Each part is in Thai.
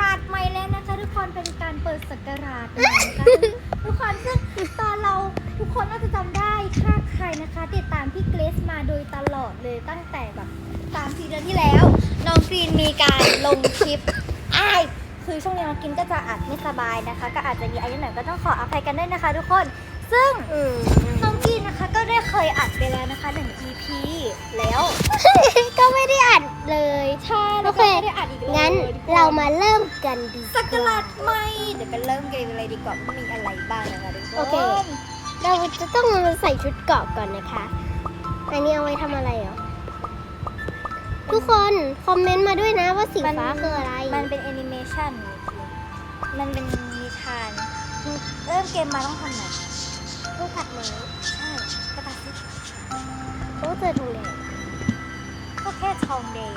ราชใหม่แล้วนะคะ ทุกคนเป็นการเปิดสกราชใหม่นะคะทุกคนซึ่งตอนเราทุกคนน่าจะจำได้ถ้าใครนะคะ ติดตามพี่เกรซมาโดยตลอดเลยตั้งแต่แบบสามสี่เดือนที่แล้วน้องกรีนมีการลงคลิปอ้ายคือช่วงนี้น้องกินก็จะอัดไม่สบายนะคะ ก็อาจจะมีอะไรหน่อยก็ต้องขออภัยกันด้วยนะคะ ทุกคน ซึ่งอืมน้องกินนะคะ ก็ได้เคยอัดไปแล้วนะคะหนึ่ง EP แล้ว ก็ไม่ได้อ่านเลยใช่โอแล้วเคก็ไม่ได้อัดอีกเลยงั้นทุกคนเรามาเริ่มกันดีสกราดใหม่เดี๋ยวกันเริ่มเกมอะไรดีกว่าว่ามีอะไรบ้างนะคะทุกคนโอเค เราจะต้องมาใส่ชุดเกราะก่อนนะคะ อันนี้เอาไว้ทำอะไรเหรอทุกคนคอมเมนต์มาด้วยนะว่าสีฟ้าคืออะไร มันเป็นแอนิเมชันมันเป็นนิทาน เริ่มเกมมาต้องทำไหนผู้ผัดไม้ใช่กระตัดสิ โอ้เจอทองแดงก็แค่ทองเดย์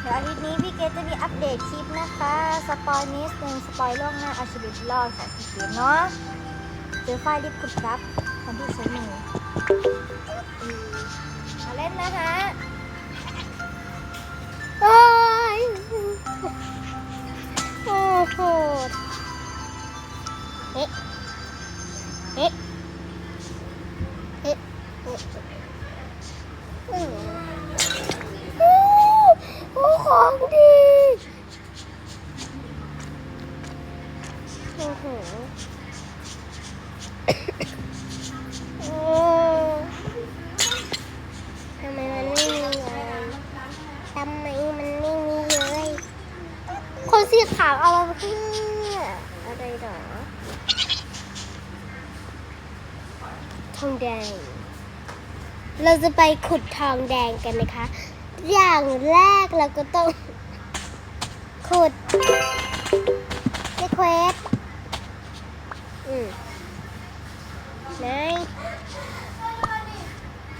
เดี๋ยวอาทิตย์นี้พี่เกดจะมีอัปเดตคลิปนะคะ สปอยนิดนึงสปอยล่วงหน้าอาชีวิตรอดของพี่เกดเนาะเจอไฟรีบขุดรับคนที่ใช้มืออืมมาเล่นนะคะโอ้ยโอ้โหเอ๊ะเอ๊ะเอ๊ะเอ๊ะอืมโอ้โอ้ของดีโอ้โห โอ้ทำไมมันไม่มีเลยทำไมมันไม่มีเลยคนสีขาวเอามาเพื่ออะไรหรอทองแดง เราจะไปขุดทองแดงกันนะคะ อย่างแรกเราก็ต้อง ขุดเรีเควสอืม ไหน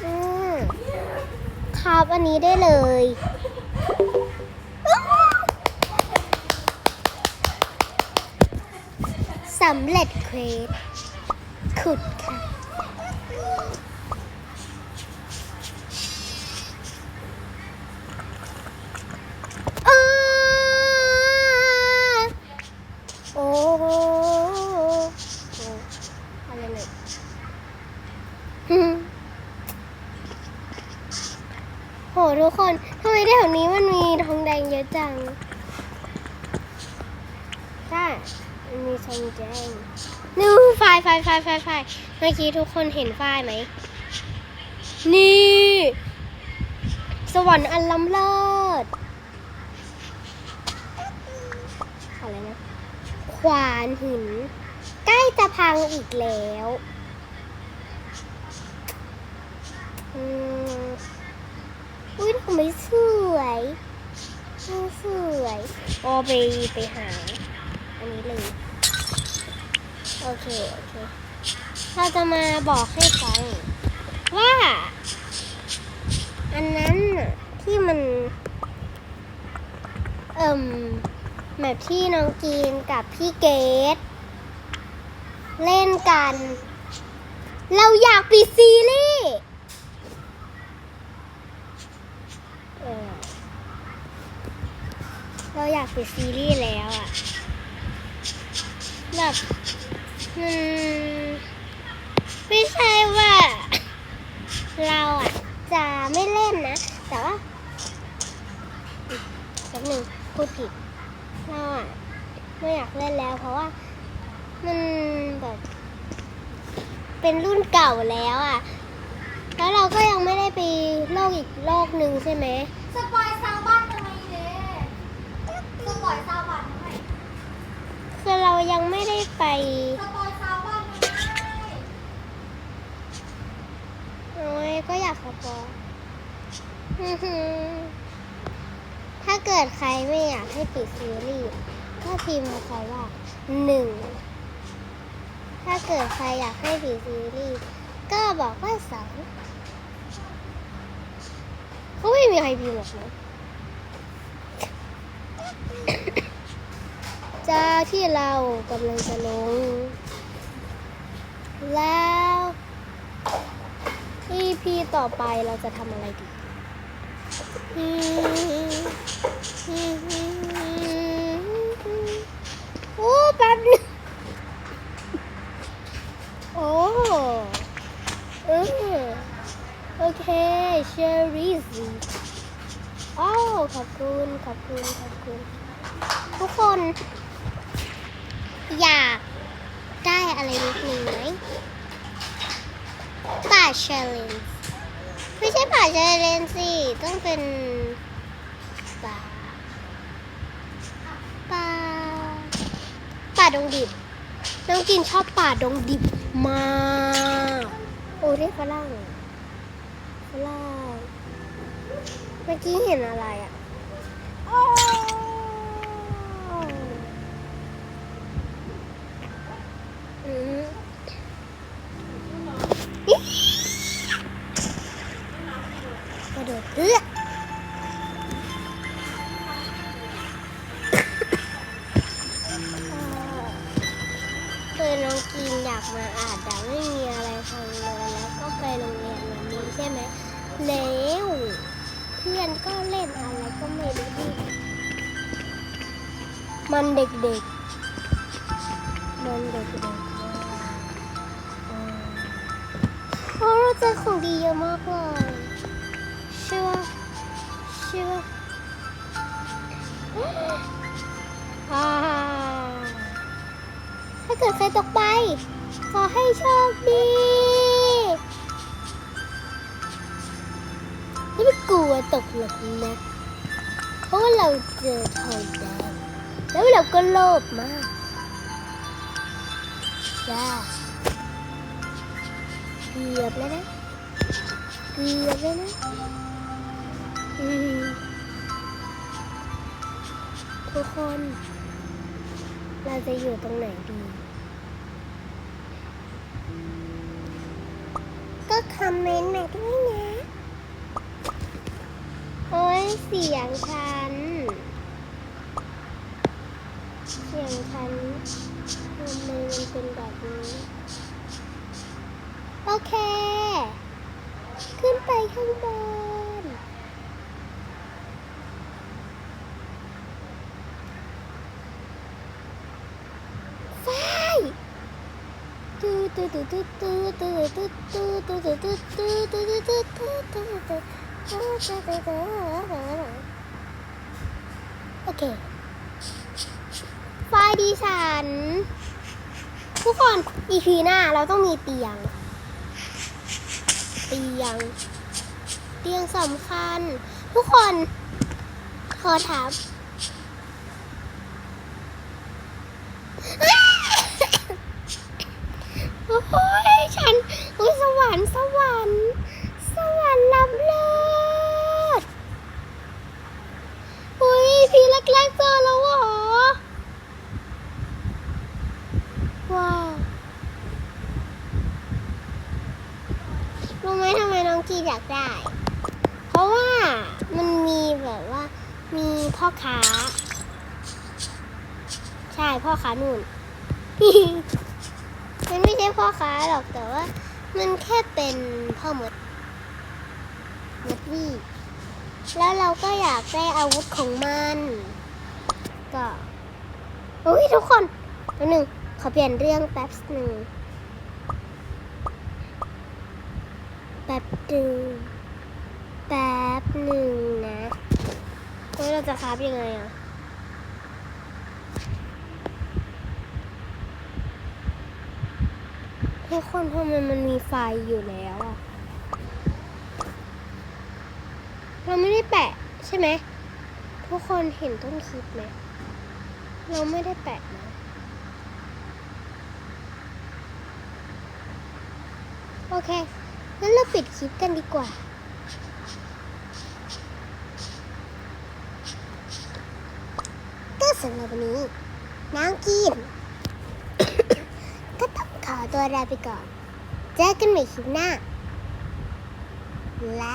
อืมครับอันนี้ได้เลยสำเร็จเควสขุดค่ะ กคนทำไมแถวนี้มันมีทองแดงเยอะจังใช่มันมีทองแดงนี่ไฟไฟไฟไฟไฟเมื่อกี้ทุกคนเห็นไฟไหม นี่ สวรรค์อันล้ำเลิศอะไรนะ ขวานหิน ใกล้จะพังอีกแล้ว อืมอุ้ยทำ ไม่สวยอืมสวยโอไปไปหา อันนี้เลย โอเค โอเค เราจะมาบอกให้ฟังว่า อันนั้นน่ะที่มัน เอิ่มแบบที่น้องกีนกับพี่เกดเล่นกัน เราอยากปิดซีรีส์เออ เราอยากปิดซีรีส์แล้วอะแบบไม่ใช่ว่า เราอะจะไม่เล่นนะ แต่ว่าแป๊บหนึงพูดผิดเราอะไม่อยากเล่นแล้ว เพราะว่ามันแบบเป็นรุ่นเก่าแล้วอะแล้วเราก็ยังไม่ได้ไปโลกอีกโลกหนึ่งใช่ไหมสปอยซาวบ้าน อยซาวบ้านทำไมคือเรายังไม่ได้ไปสปอยซาวบ้านทำไมโอ้ยก็อยากสปอยอื้อหือถ้าเกิดใครไม่อยากให้ปิดซีรีส์ก็พิมพ์คำว่าหนึ่ง ถ้าเกิดใครอยากให้ปิดซีรีส์ก็บอกว่าสองก็ไม่มีใครพิมพ์หรอกนะ จาที่เรากำลังจะลง แล้ว EP ต่อไปเราจะทำอะไรดีโอ้แป๊บนึงโอ้เออโอเคเชอรี่ซีอ้าขอบคุณ ขอบคุณ ขอบคุณ ทุกคน อยากได้อะไรนิดนึงไหมป่าเชลเลนไม่ใช่ป่าเชลเลนสิ ต้องเป็นป่าป่าป่าดงดิบน้องกินชอบป่าดงดิบมากโอ้ได้ฝรั่งฝรั่งเมื่อกี้เห็นอะไรอะ กินอยากมาอาจจะไม่มีอะไรทำเลยแล้วก็ไปโรงเรียนวันนี้ใช่ไหมแล้วเพื่อนก็เล่นอะไรก็ไม่รู้ที่มันเด็กๆ มันเด็กๆเพราะเราเจอของดีเยอะมากเลยใช่ปะใช่ปะอ่าถ้า เกิดใครตกไป ขอให้โชคดีไม่กลัวตกหรอกนะ เพราะว่าเราเจอทองแดงแล้วเราก็โลภมากจ้าเกือบแล้วนะเกือบแล้วนะทุกคน เราจะอยู่ตรงไหนดี ก็คอมเมนต์มาด้วยนะ โอ้ยเสียงฉัน เสียงฉันทำไมมันเป็นแบบนี้ โอเค ขึ้นไปข้างบน โอเคไฟดิฉัน ทุกคน EP หน้าเราต้องมีเตียง เตียง เตียงสำคัญ ทุกคนขอถาม โอ้ยฉันอุ้ยสวรรค์สวรรค์ สวรรค์ล้ำเลิศอุ้ยพี่แรกๆเจอแล้วเหรอ ว้าวรู้ไหมทำไมน้องกีอยากได้ เพราะว่ามันมีแบบว่ามีพ่อค้า ใช่พ่อค้านุ่น มันไม่ใช่พ่อค้าหรอกแต่ว่า มันแค่เป็นพ่อมดมดวี่แล้วเราก็อยากได้อาวุธของมัน ก็อุ้ยทุกคนแป๊บหนึ่งขอเปลี่ยนเรื่องแป๊บหนึ่งแป๊บหนึ่งแป๊บหนึ่งนะเฮ้ยเราจะคราบยังไงอะ ทุกคนทำไมมันมีไฟอยู่แล้วอะเราไม่ได้แปะใช่ไหม ทุกคนเห็นต้นคลิปไหม เราไม่ได้แปะนะโอเค งั้นเราปิดคลิปกันดีกว่า ก็สำหรับวันนี้ น้องกิน ตัวลาไปก่อน เจอกันใหม่คลิปหน้า และ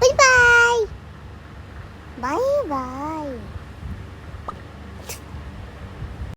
บ๊ายบาย บ๊ายบาย